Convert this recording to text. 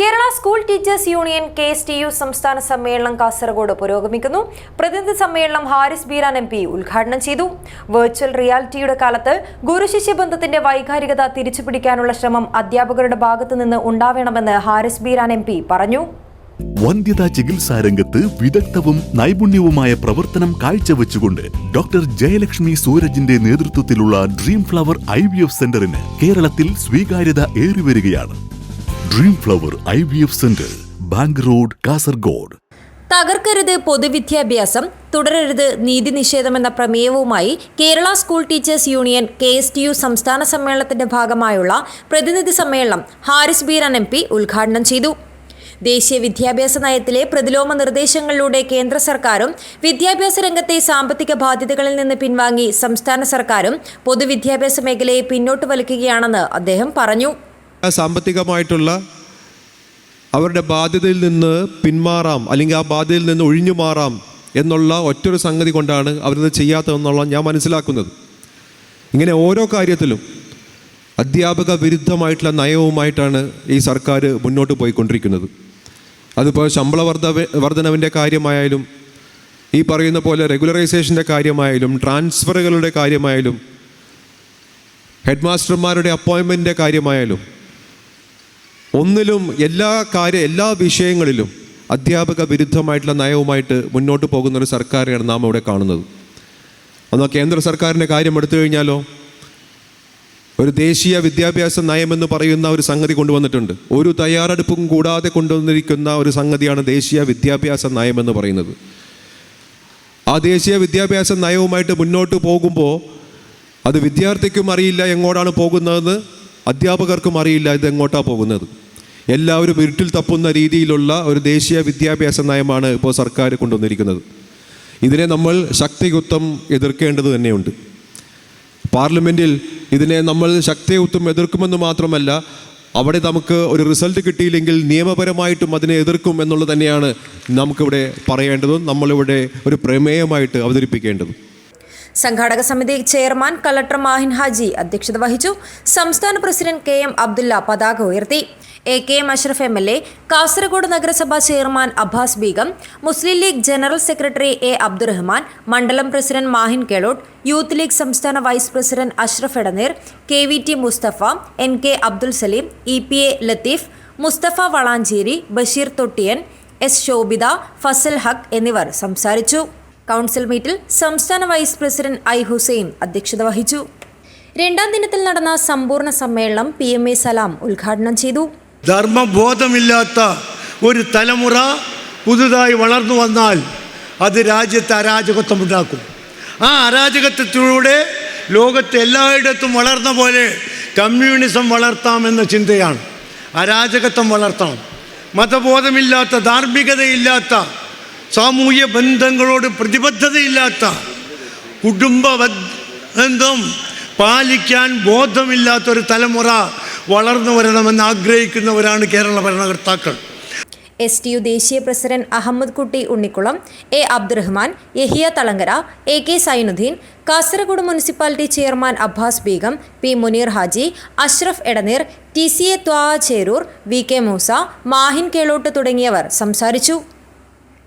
Kerala school teachers union K S T U സംസ്ഥാന സമ്മേളനം കാസർഗോഡ് പുരോഗമിക്കുന്നു. പ്രതിനിധി സമ്മേളനം ഹാരിസ് ബീരാൻ എം പി ഉദ്ഘാടനം ചെയ്തു. വെർച്വൽ റിയാലിറ്റിയുടെ കാലത്ത് ഗുരുശിഷ്യ ബന്ധത്തിന്റെ വൈകാരികത തിരിച്ചുപിടിക്കാനുള്ള ശ്രമം അധ്യാപകരുടെ ഭാഗത്തുനിന്ന് ഉണ്ടാവണമെന്ന് ഹാരിസ് ബീരാൻ എം പി പറഞ്ഞു. വന്ധ്യതാ ചികിത്സാ രംഗത്ത് വിദഗ്ധവും നൈപുണ്യവുമായ പ്രവർത്തനം കാഴ്ചവെച്ചുകൊണ്ട് ഡോക്ടർ ജയലക്ഷ്മി സൂരജിന്റെ നേതൃത്വത്തിലുള്ള Dream Flower I V F സെന്ററിന് കേരളത്തിൽ സ്വീകാര്യത ഏറിവരികയാണ്. Dream Flower I V F centre bank road Kasaragod തകർക്കരുത് പൊതുവിദ്യാഭ്യാസം തുടരരുത് നീതി നിഷേധമെന്ന പ്രമേയവുമായി Kerala school teachers union K S T U സംസ്ഥാന സമ്മേളനത്തിന്റെ ഭാഗമായുള്ള പ്രതിനിധി സമ്മേളനം ഹാരിസ് ബീരൻ എം പി ഉദ്ഘാടനം ചെയ്തു. ദേശീയ വിദ്യാഭ്യാസ നയത്തിലെ പ്രതിലോമ നിർദ്ദേശങ്ങളിലൂടെ കേന്ദ്ര സർക്കാരും വിദ്യാഭ്യാസ രംഗത്തെ സാമ്പത്തിക ബാധ്യതകളിൽ നിന്ന് പിൻവാങ്ങി സംസ്ഥാന സർക്കാരും പൊതുവിദ്യാഭ്യാസ മേഖലയെ പിന്നോട്ട് വലിക്കുകയാണെന്ന് അദ്ദേഹം പറഞ്ഞു. സാമ്പത്തികമായിട്ടുള്ള അവരുടെ ബാധ്യതയിൽ നിന്ന് പിന്മാറാം അല്ലെങ്കിൽ ആ ബാധ്യതയിൽ നിന്ന് ഒഴിഞ്ഞു മാറാം എന്നുള്ള ഒറ്റൊരു സംഗതി കൊണ്ടാണ് അവരത് ചെയ്യാത്തതെന്നുള്ള ഞാൻ മനസ്സിലാക്കുന്നത്. ഇങ്ങനെ ഓരോ കാര്യത്തിലും അധ്യാപക വിരുദ്ധമായിട്ടുള്ള നയവുമായിട്ടാണ് ഈ സർക്കാർ മുന്നോട്ട് പോയിക്കൊണ്ടിരിക്കുന്നത്. അതിപ്പോൾ ശമ്പള വർദ്ധ വർധനവിന്റെ കാര്യമായാലും ഈ പറയുന്ന പോലെ റെഗുലറൈസേഷന്റെ കാര്യമായാലും ട്രാൻസ്ഫറുകളുടെ കാര്യമായാലും ഹെഡ് മാസ്റ്റർമാരുടെ അപ്പോയിൻമെന്റിന്റെ കാര്യമായാലും ഒന്നിലും എല്ലാ കാര്യ എല്ലാ വിഷയങ്ങളിലും അധ്യാപക വിരുദ്ധമായിട്ടുള്ള നയവുമായിട്ട് മുന്നോട്ട് പോകുന്ന ഒരു സർക്കാരെയാണ് നാം അവിടെ കാണുന്നത്. എന്നാൽ കേന്ദ്ര സർക്കാരിന്റെ കാര്യം എടുത്തു കഴിഞ്ഞാലോ? ഒരു ദേശീയ വിദ്യാഭ്യാസ നയമെന്ന് പറയുന്ന ഒരു സംഗതി കൊണ്ടുവന്നിട്ടുണ്ട്. ഒരു തയ്യാറെടുപ്പും കൂടാതെ കൊണ്ടുവന്നിരിക്കുന്ന ഒരു സംഗതിയാണ് ദേശീയ വിദ്യാഭ്യാസ നയമെന്ന് പറയുന്നത്. ആ ദേശീയ വിദ്യാഭ്യാസ നയവുമായിട്ട് മുന്നോട്ട് പോകുമ്പോൾ അത് വിദ്യാർത്ഥിക്കും അറിയില്ല എങ്ങോട്ടാണ് പോകുന്നതെന്ന് അധ്യാപകർക്കും അറിയില്ല ഇത് എങ്ങോട്ടാണ് പോകുന്നത്. എല്ലാവരും ഇരുട്ടിൽ തപ്പുന്ന രീതിയിലുള്ള ഒരു ദേശീയ വിദ്യാഭ്യാസ നയമാണ് ഇപ്പോൾ സർക്കാർ കൊണ്ടുവന്നിരിക്കുന്നത്. ഇതിനെ നമ്മൾ ശക്തിയുക്തം എതിർക്കേണ്ടത് തന്നെയുണ്ട്. പാർലമെന്റിൽ ഇതിനെ നമ്മൾ ശക്തിയുക്തം എതിർക്കുമെന്ന് മാത്രമല്ല അവിടെ നമുക്ക് ഒരു റിസൾട്ട് കിട്ടിയില്ലെങ്കിൽ നിയമപരമായിട്ടും അതിനെ എതിർക്കും എന്നുള്ളത് തന്നെയാണ് നമുക്കിവിടെ പറയേണ്ടതും നമ്മളിവിടെ ഒരു പ്രമേയമായിട്ട് അവതരിപ്പിക്കേണ്ടതും. സംഘാടക സമിതി ചെയർമാൻ കളക്ടർ മാഹിൻ ഹാജി അധ്യക്ഷത വഹിച്ചു. സംസ്ഥാന പ്രസിഡന്റ് കെ എം അബ്ദുല്ല പതാക ഉയർത്തി. A K M Ashraf M L A Kasaragod നഗരസഭാ chairman Abbas Beegum Muslim League general secretary A Abdurahman മണ്ഡലം president Mahin Kelottu youth league സംസ്ഥാന vice president Ashraf Edaneer K V T Musthafa N K Abdul Salim E P A Latheef Musthafa Valanchery Basheer Thottiyan S Shobhitha Fazal Haq എന്നിവർ സംസാരിച്ചു. Council മീറ്റിൽ സംസ്ഥാന vice president I Hussain അധ്യക്ഷത വഹിച്ചു. രണ്ടാം ദിനത്തിൽ നടന്ന സമ്പൂർണ സമ്മേളനം പി എം എ സലാം ഉദ്ഘാടനം ചെയ്തു. ധർമ്മബോധമില്ലാത്ത ഒരു തലമുറ പുതുതായി വളർന്നു വന്നാൽ അത് രാജ്യത്ത് അരാജകത്വം ഉണ്ടാക്കും. ആ അരാജകത്വത്തിലൂടെ ലോകത്ത് എല്ലായിടത്തും വളർന്ന പോലെ കമ്മ്യൂണിസം വളർത്താമെന്ന ചിന്തയാണ്. അരാജകത്വം വളർത്തണം. മതബോധമില്ലാത്ത ധാർമ്മികതയില്ലാത്ത സാമൂഹ്യ ബന്ധങ്ങളോട് പ്രതിബദ്ധതയില്ലാത്ത കുടുംബ ബന്ധം പാലിക്കാൻ ബോധമില്ലാത്തൊരു തലമുറ വളർന്നു വരണമെന്ന് ആഗ്രഹിക്കുന്നവരാണ് കേരള ഭരണകർത്താക്കൾ. എസ് ടി യു ദേശീയ president Ahammed Kutty Unnikulam A Abdurahman Yahya Thalangara A K Sainuddin Kasaragod municipality chairman Abbas Beegum P Muneer Haji Ashraf Edaneer T C A Thwa Cherur V K Moosa Mahin Kelottu തുടങ്ങിയവർ സംസാരിച്ചു.